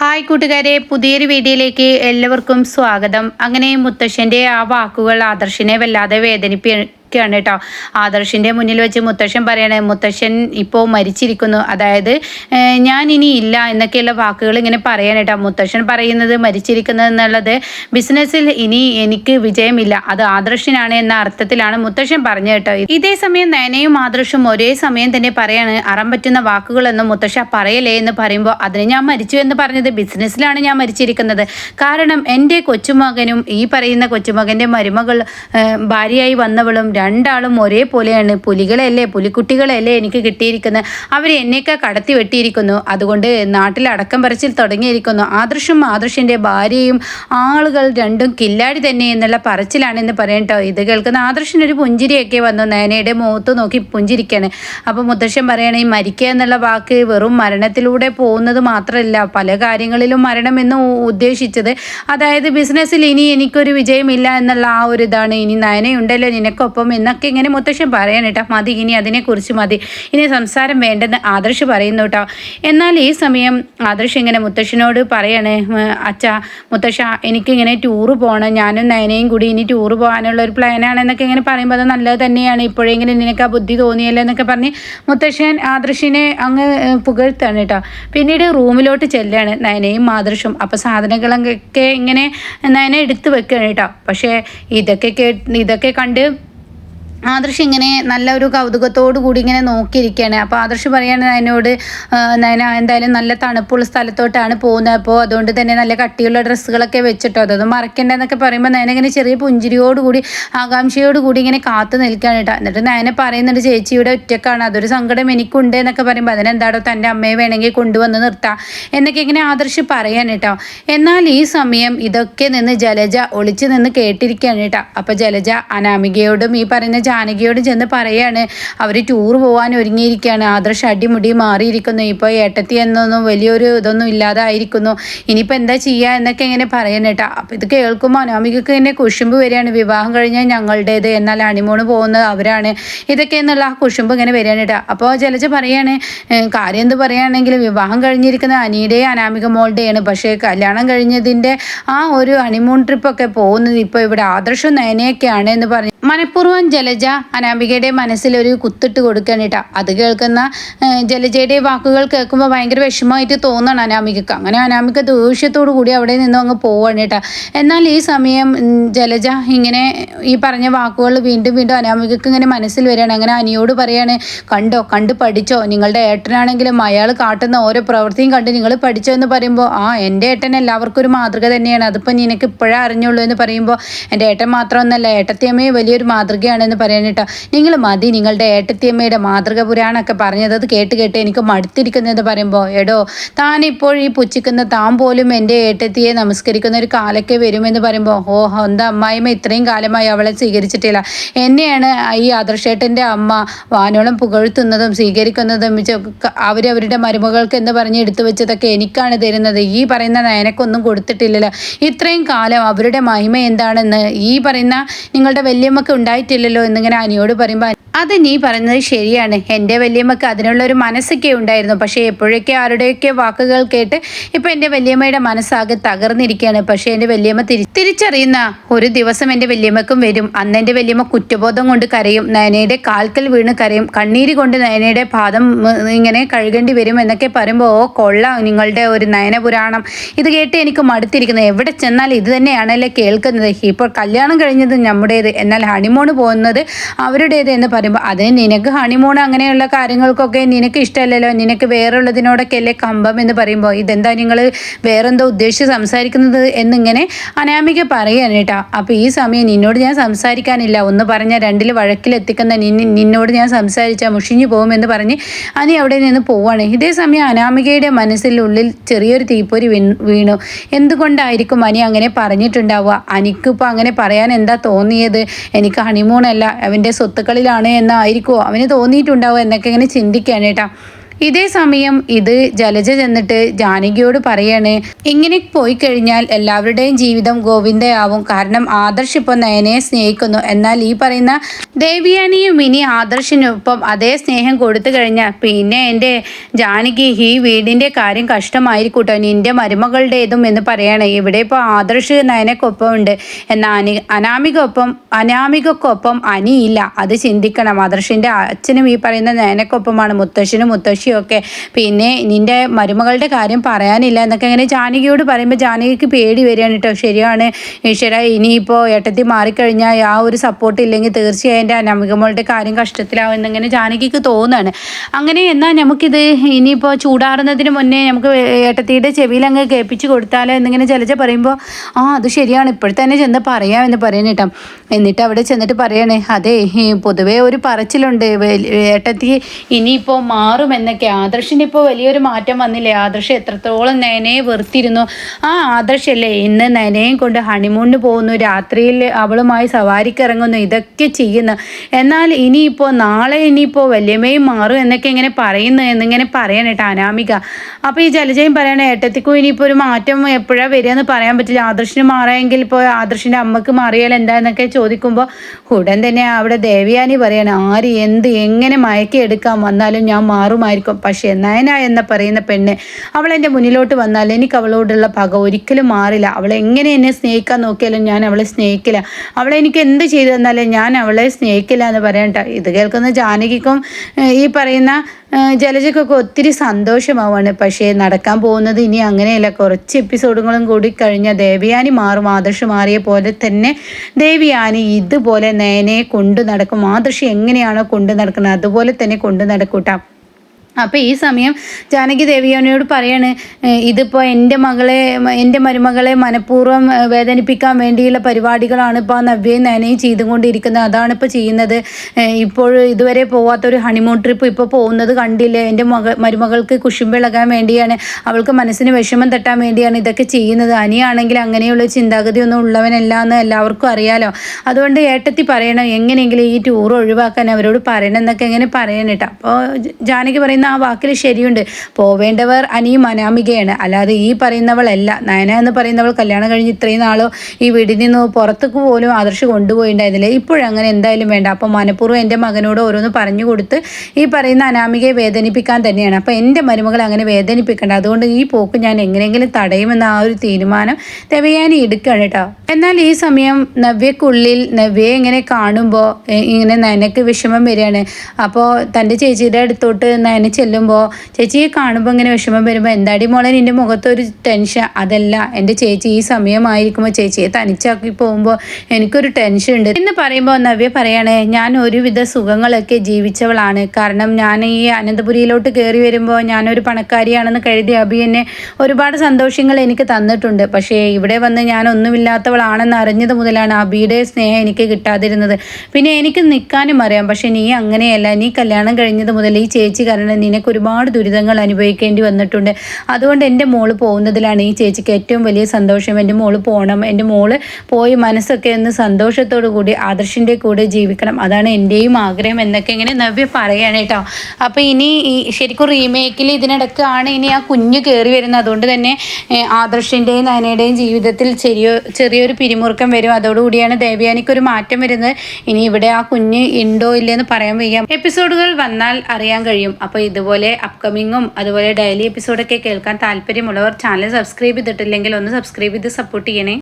Hi കൂട്ടുകാരെ പുതിയൊരു വീഡിയോയിലേക്ക് എല്ലാവർക്കും സ്വാഗതം. അങ്ങനെ മുത്തശ്ശന്റെ ആ വാക്കുകൾ ആദർശിനെ വല്ലാതെ വേദനിപ്പിക്കുകയാണ് കേട്ടോ. ആദർശിന്റെ മുന്നിൽ വെച്ച് മുത്തശ്ശൻ പറയണേ മുത്തശ്ശൻ ഇപ്പോൾ മരിച്ചിരിക്കുന്നു. അതായത് ഞാൻ ഇനി ഇല്ല എന്നൊക്കെയുള്ള വാക്കുകൾ ഇങ്ങനെ പറയാൻ കേട്ടോ. മുത്തശ്ശൻ പറയുന്നത് മരിച്ചിരിക്കുന്നത് എന്നുള്ളത് ബിസിനസ്സിൽ ഇനി എനിക്ക് വിജയമില്ല. അത് ആദർശിനാണ് എന്ന അർത്ഥത്തിലാണ് മുത്തശ്ശൻ പറഞ്ഞു കേട്ടോ. ഇതേ സമയം നയനയും ആദർശും ഒരേ സമയം തന്നെ പറയാണ് അറം പറ്റുന്ന വാക്കുകളൊന്നും മുത്തശ്ശ പറയലേ എന്ന് പറയുമ്പോൾ അതിന് ഞാൻ മരിച്ചു എന്ന് പറഞ്ഞത് ബിസിനസ്സിലാണ് ഞാൻ മരിച്ചിരിക്കുന്നത്. കാരണം എന്റെ കൊച്ചുമകനും ഈ പറയുന്ന കൊച്ചുമകന്റെ മരുമകൾ ഭാര്യയായി വന്നവളും രണ്ടാളും ഒരേപോലെയാണ്. പുലികളല്ലേ പുലിക്കുട്ടികളല്ലേ എനിക്ക് കിട്ടിയിരിക്കുന്നത്? അവർ എന്നെയൊക്കെ കടത്തി വെട്ടിയിരിക്കുന്നു. അതുകൊണ്ട് നാട്ടിൽ അടക്കം പറച്ചിൽ തുടങ്ങിയിരിക്കുന്നു. ആദർശും ആദർശിന്റെ ഭാര്യയും ആളുകൾ രണ്ടും കില്ലാടി തന്നെ എന്നുള്ള പറച്ചിലാണെന്ന് പറയാം കേട്ടോ ഇത് കേൾക്കുന്ന ആദർശിനൊരു പുഞ്ചിരിയൊക്കെ വന്നു. നയനയുടെ മുഖത്ത് നോക്കി പുഞ്ചിരിക്കുകയാണ് അപ്പോൾ മുത്തശ്ശൻ ഈ മരിക്കുക എന്നുള്ള വാക്ക് വെറും മരണത്തിലൂടെ പോകുന്നത് മാത്രമല്ല പല കാര്യങ്ങളിലും മരണം എന്ന് ഉദ്ദേശിച്ചത്. അതായത് ബിസിനസ്സിൽ ഇനി എനിക്കൊരു വിജയമില്ല എന്നുള്ള ആ ഒരു ഇതാണ്. ഇനി നയനയുണ്ടല്ലോ. നിനക്കൊപ്പം എന്നൊക്കെ ഇങ്ങനെ മുത്തശ്ശൻ പറയണം കേട്ടോ. മതി ഇനി അതിനെക്കുറിച്ച് മതി. ഇനി സംസാരം വേണ്ടെന്ന് ആദർശ് പറയുന്നു കേട്ടോ. എന്നാൽ ഈ സമയം ആദർശ് ഇങ്ങനെ മുത്തശ്ശനോട് പറയണേ അച്ഛ മുത്തശ്ശ എനിക്കിങ്ങനെ ടൂറ് പോകണം. ഞാനും നയനയും കൂടി ഇനി ടൂറ് പോകാനുള്ള ഒരു പ്ലാനാണ് എന്നൊക്കെ ഇങ്ങനെ പറയുമ്പോൾ അത് നല്ലത് തന്നെയാണ്. ഇപ്പോഴെങ്കിലും നിനക്ക് ആ ബുദ്ധി തോന്നിയല്ലോ എന്നൊക്കെ പറഞ്ഞ് മുത്തശ്ശൻ ആദർശിനെ അങ്ങ് പുകഴ്ത്താണ് കേട്ടോ. പിന്നീട് റൂമിലോട്ട് ചെല്ലാണ് നയനയും ആദർശും. അപ്പോൾ സാധനങ്ങളൊക്കെ ഇങ്ങനെ നയന എടുത്ത് വെക്കുകയാണ് കേട്ടോ. പക്ഷേ ഇതൊക്കെ കേ ഇതൊക്കെ കണ്ട് ആദർശ് ഇങ്ങനെ നല്ല ഒരു കൗതുകത്തോടു കൂടി ഇങ്ങനെ നോക്കിയിരിക്കുകയാണ്. അപ്പോൾ ആദർശ് പറയാണ് നയനോട് നയന എന്തായാലും നല്ല തണുപ്പുള്ള സ്ഥലത്തോട്ടാണ് പോകുന്നത്. അപ്പോൾ അതുകൊണ്ട് തന്നെ നല്ല കട്ടിയുള്ള ഡ്രസ്സുകളൊക്കെ വെച്ചിട്ടോ? അതൊന്നും മറക്കണ്ടെന്നൊക്കെ പറയുമ്പോൾ നയന ഇങ്ങനെ ചെറിയ പുഞ്ചിരിയോടുകൂടി ആകാംക്ഷയോടുകൂടി ഇങ്ങനെ കാത്തു നിൽക്കുകയാണ് കേട്ടോ. എന്നിട്ട് നയന പറയുന്നുണ്ട് ചേച്ചി ഇവിടെ ഒറ്റക്കാണ്. അതൊരു സങ്കടം എനിക്കുണ്ട് എന്നൊക്കെ പറയുമ്പോൾ അതിനെന്താടോ തന്റെ അമ്മയെ വേണമെങ്കിൽ കൊണ്ടുവന്ന് നിർത്താം എന്നൊക്കെ ഇങ്ങനെ ആദർശ് പറയാൻ കേട്ടോ. എന്നാൽ ഈ സമയം ഇതൊക്കെ നിന്ന് ജലജ ഒളിച്ചു നിന്ന് കേട്ടിരിക്കുകയാണ് കേട്ടോ. അപ്പോൾ ജലജ അനാമികയോടും ഈ പറയുന്ന ജാനകിയോടും ചെന്ന് പറയാണ് അവർ ടൂർ പോകാൻ ഒരുങ്ങിയിരിക്കുകയാണ് ആദർശ് അടിമുടി മാറിയിരിക്കുന്നു. ഇപ്പോൾ ഏട്ടത്തി എന്നൊന്നും വലിയൊരു ഇതൊന്നും ഇല്ലാതായിരിക്കുന്നു. ഇനിയിപ്പോൾ എന്താ ചെയ്യുക എന്നൊക്കെ ഇങ്ങനെ പറയണം കേട്ടോ. അപ്പോൾ ഇത് കേൾക്കുമ്പോൾ അനാമികക്ക് ഇങ്ങനെ കുശുമ്പ് വരികയാണ്. വിവാഹം കഴിഞ്ഞാൽ ഞങ്ങളുടേത്. എന്നാൽ അണിമോണ് പോകുന്നത് അവരാണ്. ഇതൊക്കെ എന്നുള്ള ആ കുശുമ്പ് ഇങ്ങനെ വരികയാണ് കേട്ടോ. അപ്പോൾ ജലജ പറയാണ് കാര്യം എന്ത് പറയുകയാണെങ്കിൽ വിവാഹം കഴിഞ്ഞിരിക്കുന്ന അനിയുടെയും അനാമിക മോളുടെയാണ്. പക്ഷേ കല്യാണം കഴിഞ്ഞതിന്റെ ആ ഒരു ഹണിമൂൺ ട്രിപ്പൊക്കെ പോകുന്നത് ഇപ്പോൾ ഇവിടെ ആദർശം നയനയൊക്കെയാണ് എന്ന് പറഞ്ഞു മനഃപൂർവം ജലജ അനാമികയുടെ മനസ്സിൽ ഒരു കുത്തിട്ട് കൊടുക്കുകയാണ് കേട്ടോ. അത് കേൾക്കുന്ന ജലജയുടെ വാക്കുകൾ കേൾക്കുമ്പോൾ ഭയങ്കര വിഷമമായിട്ട് തോന്നണം അനാമികക്ക്. അങ്ങനെ അനാമിക ദേഷ്യത്തോടു കൂടി അവിടെ നിന്നും അങ്ങ് പോവാണ് കേട്ടോ. എന്നാൽ ഈ സമയം ജലജ ഇങ്ങനെ ഈ പറഞ്ഞ വാക്കുകൾ വീണ്ടും വീണ്ടും അനാമികക്ക് ഇങ്ങനെ മനസ്സിൽ വരികയാണ്. അങ്ങനെ അനിയോട് പറയാണ് കണ്ടോ കണ്ട് പഠിച്ചോ. നിങ്ങളുടെ ഏട്ടനാണെങ്കിലും അയാൾ കാട്ടുന്ന ഓരോ പ്രവൃത്തിയും കണ്ട് നിങ്ങൾ പഠിച്ചോ എന്ന് പറയുമ്പോൾ ആ എന്റെ ഏട്ടൻ എല്ലാവർക്കും ഒരു മാതൃക തന്നെയാണ്. അതിപ്പോൾ നിനക്ക് ഇപ്പോഴേ അറിഞ്ഞുള്ളൂ എന്ന് പറയുമ്പോൾ എന്റെ ഏട്ടൻ മാത്രമൊന്നല്ല ഏട്ടത്തിയമ്മയെ വലിയൊരു മാതൃകയാണെന്ന് പറയാൻ കേട്ടോ. നിങ്ങൾ മതി നിങ്ങളുടെ ഏട്ടത്തിയമ്മയുടെ മാതൃക പുരാണമൊക്കെ പറഞ്ഞത് അത് കേട്ട് കേട്ട് എനിക്ക് മടുത്തിരിക്കുന്നതെന്ന് പറയുമ്പോൾ എടോ താനിപ്പോൾ ഈ പുച്ഛിക്കുന്ന താൻ പോലും എന്റെ ഏട്ടത്തിയെ നമസ്കരിക്കുന്ന ഒരു കാലൊക്കെ വരുമെന്ന് പറയുമ്പോൾ ഓ എന്താ അമ്മായിമ്മ ഇത്രയും കാലമായി അവളെ സ്വീകരിച്ചിട്ടില്ല. എന്നെയാണ് ഈ ആദർശേട്ടന്റെ അമ്മ വാനോളം പുകഴ്ത്തുന്നതും സ്വീകരിക്കുന്നതും അവരവരുടെ മരുമകൾക്ക് എന്ന് പറഞ്ഞ് എടുത്തു വെച്ചതൊക്കെ എനിക്കാണ് തരുന്നത്. ഈ പറയുന്ന നയനക്കൊന്നും കൊടുത്തിട്ടില്ലല്ലോ. ഇത്രയും കാലം അവരുടെ മഹിമ എന്താണെന്ന് ഈ പറയുന്ന നിങ്ങളുടെ വല്യമ്മക്ക് ഉണ്ടായിട്ടില്ലല്ലോ എന്നിങ്ങനെ അനിയോട് പറയുമ്പോൾ അത് നീ പറയുന്നത് ശരിയാണ്. എന്റെ വല്യമ്മക്ക് അതിനുള്ള ഒരു മനസ്സൊക്കെ ഉണ്ടായിരുന്നു. പക്ഷേ എപ്പോഴൊക്കെ ആരുടെയൊക്കെ വാക്കുകൾ കേട്ട് ഇപ്പം എന്റെ വല്യമ്മയുടെ മനസ്സാകെ തകർന്നിരിക്കുകയാണ്. പക്ഷേ എന്റെ വല്യമ്മ തിരി തിരിച്ചറിയുന്ന ഒരു ദിവസം എന്റെ വല്യമ്മക്കും വരും. അന്ന് എന്റെ വല്യമ്മ കുറ്റബോധം കൊണ്ട് കരയും. നയനയുടെ കാൽക്കൽ വീണ് കരയും. കണ്ണീര് കൊണ്ട് നയനയുടെ പാദം ഇങ്ങനെ കഴുകേണ്ടി വരും എന്നൊക്കെ പറയുമ്പോൾ ഓ കൊള്ളാം നിങ്ങളുടെ ഒരു നയനപുരാണം ഇത് കേട്ട് എനിക്ക് മടുത്തിരിക്കുന്നത് എവിടെ ചെന്നാൽ ഇത് തന്നെയാണല്ലേ കേൾക്കുന്നത്? ഇപ്പോൾ കല്യാണം കഴിഞ്ഞത് നമ്മുടേത്. എന്നാൽ ഹണിമോണ് പോകുന്നത് അവരുടേത് എന്ന് പറയുമ്പോൾ അത് നിനക്ക് ഹണിമൂൺ അങ്ങനെയുള്ള കാര്യങ്ങൾക്കൊക്കെ നിനക്ക് ഇഷ്ടമല്ലല്ലോ. നിനക്ക് വേറുള്ളതിനോടൊക്കെ അല്ലേ കമ്പം എന്ന് പറയുമ്പോൾ ഇതെന്താ നിങ്ങൾ വേറെന്തോ ഉദ്ദേശിച്ച് സംസാരിക്കുന്നത് എന്നിങ്ങനെ അനാമിക പറയാണ് കേട്ടോ. അപ്പോൾ ഈ സമയം നിന്നോട് ഞാൻ സംസാരിക്കാനില്ല. ഒന്ന് പറഞ്ഞ രണ്ടിൽ വഴക്കിലെത്തിക്കുന്ന നിന്നെ നിന്നോട് ഞാൻ സംസാരിച്ചാൽ മുഷിഞ്ഞു പോകുമെന്ന് പറഞ്ഞ് അനി അവിടെ നിന്ന് പോവാണ്. ഇതേ സമയം അനാമികയുടെ മനസ്സിലുള്ളിൽ ചെറിയൊരു തീപ്പൊരി വീണ്. എന്തുകൊണ്ടായിരിക്കും അനി അങ്ങനെ പറഞ്ഞിട്ടുണ്ടാവുക? അനിക്കിപ്പോൾ അങ്ങനെ പറയാൻ എന്താ തോന്നിയത്? എനിക്ക് ഹണിമൂണല്ല അവന്റെ സ്വത്തുക്കളിലാണ് എന്നായിരിക്കുമോ അവന് തോന്നിയിട്ടുണ്ടാവുക എന്നൊക്കെ ഇങ്ങനെ ചിന്തിക്കുകയാണ് കേട്ടോ. ഇതേ സമയം ഇത് ജലജ ചെന്നിട്ട് ജാനകിയോട് പറയാണ് ഇങ്ങനെ പോയി കഴിഞ്ഞാൽ എല്ലാവരുടെയും ജീവിതം ഗോവിന്ദയാവും. കാരണം ആദർശ് ഇപ്പോൾ നയനയെ സ്നേഹിക്കുന്നു. എന്നാൽ ഈ പറയുന്ന ദേവിയാനിയും ഇനി ആദർശിനൊപ്പം അതേ സ്നേഹം കൊടുത്തു കഴിഞ്ഞാൽ പിന്നെ എന്റെ ജാനകി ഈ വീടിന്റെ കാര്യം കഷ്ടമായിരിക്കൂട്ടോ. നിന്റെ മരുമകളുടേതും എന്ന് പറയാണ്. ഇവിടെ ഇപ്പോൾ ആദർശ് നയനക്കൊപ്പം ഉണ്ട്. എന്നാൽ അനി അനാമികൊപ്പം അനാമികക്കൊപ്പം അനിയില്ല. അത് ചിന്തിക്കണം. ആദർശിന്റെ അച്ഛനും ഈ പറയുന്ന നയനക്കൊപ്പമാണ്. മുത്തശ്ശനും മുത്തശ്ശിയും ഒക്കെ പിന്നെ നിന്റെ മരുമകളുടെ കാര്യം പറയാനില്ല. എന്നൊക്കെ ഇങ്ങനെ ജാനകിയോട് പറയുമ്പോൾ ജാനകിക്ക് പേടി വരികയാണ് കേട്ടോ. ശരിയാണ് ഈശ്വര ഇനിയിപ്പോൾ ഏട്ടത്തി മാറിക്കഴിഞ്ഞാൽ ആ ഒരു സപ്പോർട്ട് ഇല്ലെങ്കിൽ തീർച്ചയായും എന്റെ അനാമികമോളുടെ കാര്യം കഷ്ടത്തിലാവും എന്നിങ്ങനെ ജാനകിക്ക് തോന്നുകയാണ് അങ്ങനെ എന്നാൽ നമുക്കിത് ഇനിയിപ്പോൾ ചൂടാറുന്നതിന് മുന്നേ നമുക്ക് ഏട്ടത്തിയുടെ ചെവിയിൽ അങ്ങ് കേൾപ്പിച്ച് കൊടുത്താലോ എന്നിങ്ങനെ ചിലച്ച പറയുമ്പോൾ ആ അത് ശരിയാണ്. ഇപ്പോഴത്തന്നെ ചെന്ന് പറയാം എന്ന് പറയുന്നത് കേട്ടോ. എന്നിട്ട് അവിടെ ചെന്നിട്ട് പറയണേ അതെ പൊതുവേ ഒരു പറച്ചിലുണ്ട്. ഏട്ടത്തി ഇനിയിപ്പോൾ മാറുമെന്നൊക്കെ ആദർശിനിപ്പോൾ വലിയൊരു മാറ്റം വന്നില്ലേ? ആദർശ് എത്രത്തോളം നയനയെ വെറുത്തിരുന്നു. ആ ആദർശല്ലേ ഇന്ന് നയനയും കൊണ്ട് ഹണിമൂണിന് പോകുന്നു രാത്രിയിൽ അവളുമായി സവാരിക്ക് ഇറങ്ങുന്നു ഇതൊക്കെ ചെയ്യുന്നു. എന്നാൽ ഇനിയിപ്പോൾ നാളെ ഇനിയിപ്പോൾ വല്യമ്മയും മാറും എന്നൊക്കെ ഇങ്ങനെ പറയുന്നു എന്നിങ്ങനെ പറയണം കേട്ടോ അനാമിക. അപ്പോൾ ഈ ജലജയും പറയണേ ഏട്ടത്തിക്കും ഇനിയിപ്പോൾ ഒരു മാറ്റം എപ്പോഴാണ് വരിക എന്ന് പറയാൻ പറ്റില്ല. ആദർശിന് മാറാമെങ്കിൽ ഇപ്പോൾ ആദർശിന്റെ അമ്മയ്ക്ക് മാറിയാൽ എന്താന്നൊക്കെ ചോദിക്കുമ്പോൾ ഉടൻ തന്നെ അവിടെ ദേവിയാനി പറയണം ആര് എന്ത് എങ്ങനെ മയക്കി എടുക്കാൻ വന്നാലും ഞാൻ മാറുമായിരിക്കും. പക്ഷേ നയന എന്ന് പറയുന്ന പെണ്ണ് അവൾ എന്റെ മുന്നിലോട്ട് വന്നാൽ എനിക്ക് അവളോടുള്ള പക ഒരിക്കലും മാറില്ല. അവളെ എങ്ങനെ എന്നെ സ്നേഹിക്കാൻ നോക്കിയാലും ഞാൻ അവളെ സ്നേഹിക്കില്ല. അവളെ എനിക്ക് എന്ത് ചെയ്തു തന്നാലും ഞാൻ അവളെ സ്നേഹിക്കില്ല എന്ന് പറയണ്ട. ഇത് കേൾക്കുന്ന ജാനകിക്കും ഈ പറയുന്ന ജലജക്കൊക്കെ ഒത്തിരി സന്തോഷമാവാണ്. പക്ഷേ നടക്കാൻ പോകുന്നത് ഇനി അങ്ങനെയല്ല. കുറച്ച് എപ്പിസോഡുകളും കൂടി കഴിഞ്ഞാൽ ദേവിയാനി മാറും. ആദർശ് മാറിയ പോലെ തന്നെ ദേവിയാനി ഇതുപോലെ നേനെ കൊണ്ടു നടക്കും. ആദർശ് എങ്ങനെയാണോ കൊണ്ടു നടക്കുന്നത് അതുപോലെ തന്നെ കൊണ്ടു നടക്കൂട്ടാ. അപ്പോൾ ഈ സമയം ജാനകി ദേവിയോനോട് പറയാണ് "ഏഹ് ഇതിപ്പോൾ എന്റെ മകളെ എന്റെ മരുമകളെ മനഃപൂർവം വേദനിപ്പിക്കാൻ വേണ്ടിയുള്ള പരിപാടികളാണ് ഇപ്പോൾ ആ നവ്യയും നനയും ചെയ്തുകൊണ്ടിരിക്കുന്നത്. അതാണ് ഇപ്പോൾ ചെയ്യുന്നത്. ഇപ്പോൾ ഇതുവരെ പോവാത്തൊരു ഹണിമൂൺ ട്രിപ്പ് ഇപ്പോൾ പോകുന്നത് കണ്ടില്ലേ? എന്റെ മക മരുമകൾക്ക് കുശുമ്പിളകാൻ വേണ്ടിയാണ്. അവൾക്ക് മനസ്സിന് വിഷമം തട്ടാൻ വേണ്ടിയാണ് ഇതൊക്കെ ചെയ്യുന്നത്. അനിയാണെങ്കിൽ അങ്ങനെയുള്ള ചിന്താഗതിയൊന്നും ഉള്ളവനല്ല എന്ന് എല്ലാവർക്കും അറിയാലോ. അതുകൊണ്ട് ഏട്ടത്തി പറയണം എങ്ങനെയെങ്കിലും ഈ ടൂർ ഒഴിവാക്കാൻ അവരോട് പറയണം എന്നൊക്കെ എങ്ങനെ പറയണം കേട്ടോ അപ്പോൾ ജാനകി പറയുന്ന ആ വാക്കിൽ ശരിയുണ്ട്. പോവേണ്ടവർ അനിയും അനാമികയാണ്. അല്ലാതെ ഈ പറയുന്നവളല്ല. നയന എന്ന് പറയുന്നവൾ കല്യാണം കഴിഞ്ഞ് ഇത്രയും നാളോ ഈ വീട്ടിൽ നിന്ന് പുറത്തേക്ക് പോലും ആദർശ് കൊണ്ടുപോയിണ്ടായിരുന്നില്ല. ഇപ്പോഴങ്ങനെ എന്തായാലും വേണ്ട. അപ്പോൾ മനഃപൂർവം എന്റെ മകനോട് ഓരോന്ന് പറഞ്ഞു കൊടുത്ത് ഈ പറയുന്ന അനാമികയെ വേദനിപ്പിക്കാൻ തന്നെയാണ്. അപ്പോൾ എന്റെ മരുമകൾ അങ്ങനെ വേദനിപ്പിക്കേണ്ട. അതുകൊണ്ട് ഈ പോക്ക് ഞാൻ എങ്ങനെയെങ്കിലും തടയുമെന്ന ആ ഒരു തീരുമാനം തെവയാനി എടുക്കുകയാണ് കേട്ടോ. എന്നാൽ ഈ സമയം നവ്യക്കുള്ളിൽ നവ്യയെ ഇങ്ങനെ കാണുമ്പോൾ ഇങ്ങനെ നനക്ക് വിഷമം വരികയാണ്. അപ്പോൾ തന്റെ ചേച്ചിയുടെ അടുത്തോട്ട് നന ചെല്ലുമ്പോൾ ചേച്ചിയെ കാണുമ്പോൾ ഇങ്ങനെ വിഷമം വരുമ്പോൾ എന്താടി മോളെ നിന്റെ മുഖത്തൊരു ടെൻഷൻ അതല്ല എന്റെ ചേച്ചി ഈ സമയമായിരിക്കുമ്പോൾ ചേച്ചിയെ തനിച്ചാക്കി പോകുമ്പോൾ എനിക്കൊരു ടെൻഷൻ ഉണ്ട്. എന്ന് പറയുമ്പോൾ നവ്യ പറയണേ ഞാൻ ഒരുവിധ സുഖങ്ങളൊക്കെ ജീവിച്ചവളാണ്. കാരണം ഞാൻ ഈ അനന്തപുരിയിലോട്ട് കയറി വരുമ്പോൾ ഞാനൊരു പണക്കാരിയാണെന്ന് കരുതി അഭി എന്നെ ഒരുപാട് സന്തോഷങ്ങൾ എനിക്ക് തന്നിട്ടുണ്ട്. പക്ഷേ ഇവിടെ വന്ന് ഞാൻ ഒന്നുമില്ലാത്തവളാണെന്ന് അറിഞ്ഞത് മുതലാണ് അബിയുടെ സ്നേഹം എനിക്ക് കിട്ടാതിരുന്നത്. പിന്നെ എനിക്ക് നിൽക്കാനും അറിയാം. പക്ഷേ നീ അങ്ങനെയല്ല. നീ കല്യാണം കഴിഞ്ഞത് മുതൽ ഈ ചേച്ചി കാരണം നിനക്ക് ഒരുപാട് ദുരിതങ്ങൾ അനുഭവിക്കേണ്ടി വന്നിട്ടുണ്ട്. അതുകൊണ്ട് എന്റെ മോൾ പോകുന്നതിലാണ് ഈ ചേച്ചിക്ക് ഏറ്റവും വലിയ സന്തോഷം. എന്റെ മോൾ പോകണം എന്റെ മോൾ പോയി മനസ്സൊക്കെ ഒന്ന് സന്തോഷത്തോടു കൂടി ആദർശിന്റെ കൂടെ ജീവിക്കണം. അതാണ് എന്റെയും ആഗ്രഹം എന്നൊക്കെ ഇങ്ങനെ നവ്യ പറയാണ് കേട്ടോ. അപ്പോൾ ഇനി ഈ ശരിക്കും റീമേക്കിൽ ഇതിനിടയ്ക്കാണ് ഇനി ആ കുഞ്ഞ് കയറി വരുന്നത്. അതുകൊണ്ട് തന്നെ ആദർശിന്റെയും നയനയുടെയും ജീവിതത്തിൽ ചെറിയ ചെറിയൊരു പിരിമുറുക്കം വരും. അതോടുകൂടിയാണ് ദേവ്യാനിക്ക് ഒരു മാറ്റം വരുന്നത്. ഇനി ഇവിടെ ആ കുഞ്ഞ് ഉണ്ടോ ഇല്ലയെന്ന് പറയാൻ വയ്യ. എപ്പിസോഡുകൾ വന്നാൽ അറിയാൻ കഴിയും. അപ്പോൾ ഇതുപോലെ അപ്കമിങ്ങും അതുപോലെ ഡെയിലി എപ്പിസോഡൊക്കെ കേൾക്കാൻ താല്പര്യമുള്ളവർ ചാനൽ സബ്സ്ക്രൈബ് ചെയ്തിട്ടില്ലെങ്കിൽ ഒന്ന് സബ്സ്ക്രൈബ് ചെയ്ത് സപ്പോർട്ട് ചെയ്യണേ.